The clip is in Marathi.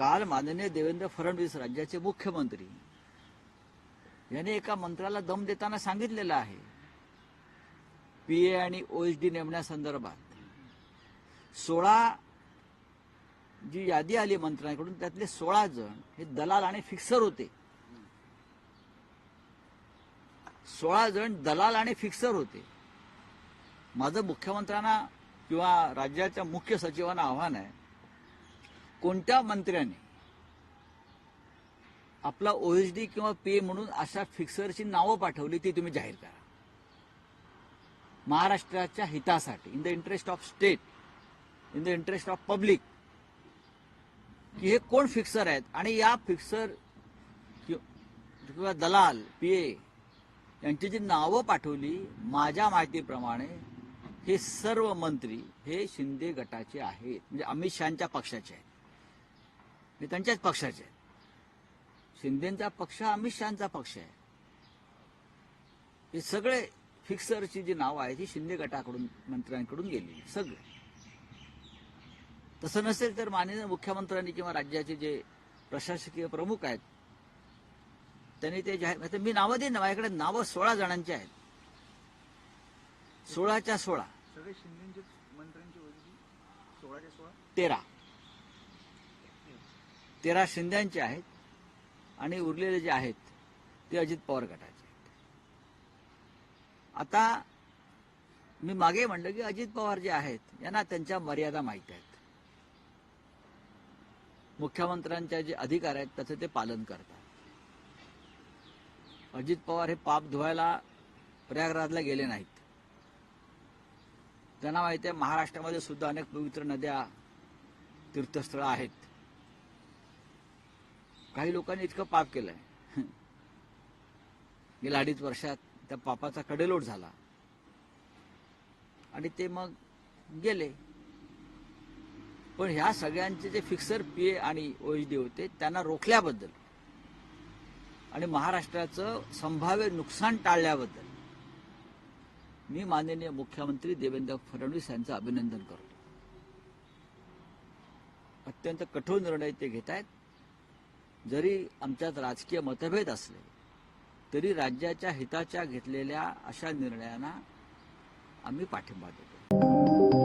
काल माननीय देवेंद्र फडणवीस राज्याचे मुख्यमंत्री. यांनी एका मंत्र्याला दम देताना सांगितलेलं आहे. पीए आणि ओएसडी नेमण्यासंदर्भात. सोळा जी यादी आली मंत्र्यांकडून त्यातले सोळा जण हे दलाल आणि फिक्सर होते. सोळा जण दलाल आणि फिक्सर होते. माझं मुख्यमंत्र्यांना किंवा राज्याच्या मुख्य सचिवांना आव्हान आहे कोणत्या मंत्र्याने आपला ओएसडी किंवा पे म्हणून अशा फिक्सरची नावं पाठवली ती तुम्ही जाहीर करा. महाराष्ट्राच्या हितासाठी in the interest of state in the interest of public की हे कोण फिक्सर आहेत? आणि या फिक्सर किंवा दलाल पीए यांची जी नावं पाठवली माझ्या माहितीप्रमाणे हे सर्व मंत्री हे शिंदे गटाचे आहेत. म्हणजे अमित शहाच्या पक्षाचे आहेत. हे त्यांच्याच पक्षाचे. शिंदेचा पक्ष अमित शहाचा पक्ष आहे. हे सगळे फिक्सरची जी नावं आहेत ही शिंदे गटाकडून मंत्र्यांकडून गेलेली सगळे. तसं नसेल तर माननीय मुख्यमंत्र्यांनी किंवा राज्याचे जे प्रशासकीय प्रमुख आहेत त्यांनी ते जाहीर मी नावं देईन ना माझ्याकडे नावं सोळा जणांची आहेत. सोळाच्या सोळा? तेरा. तेरा शिंद्यांचे आहेत आणि उरलेले जे आहेत ते अजित पवार गटाचे आहेत. आता मी मागे म्हणलं की अजित पवार जे आहेत यांना त्यांच्या मर्यादा माहीत आहेत. मुख्यमंत्र्यांच्या जे अधिकार आहेत त्याचं ते पालन करतात. अजित पवार हे पाप धुवायला प्रयागराजला गेले नाहीत. त्यांना माहिती आहे महाराष्ट्रामध्ये सुद्धा अनेक पवित्र नद्या तीर्थस्थळं आहेत. काही लोकांनी इतकं पाप केलंय. गेल्या अडीच वर्षात त्या पापाचा कडेलोट झाला. आणि ते मग गेले. पण ह्या सगळ्यांचे जे फिक्सर पीए आणि ओएचडी होते त्यांना रोखल्याबद्दल आणि महाराष्ट्राचं संभाव्य नुकसान टाळल्याबद्दल मी माननीय मुख्यमंत्री देवेंद्र फडणवीस यांचं अभिनंदन करतो. अत्यंत कठोर निर्णय ते घेत आहेत जरी आमच्यात राजकीय मतभेद असले तरी राज्याच्या हिताच्या घेतलेल्या अशा निर्णयांना आम्ही पाठिंबा देतो.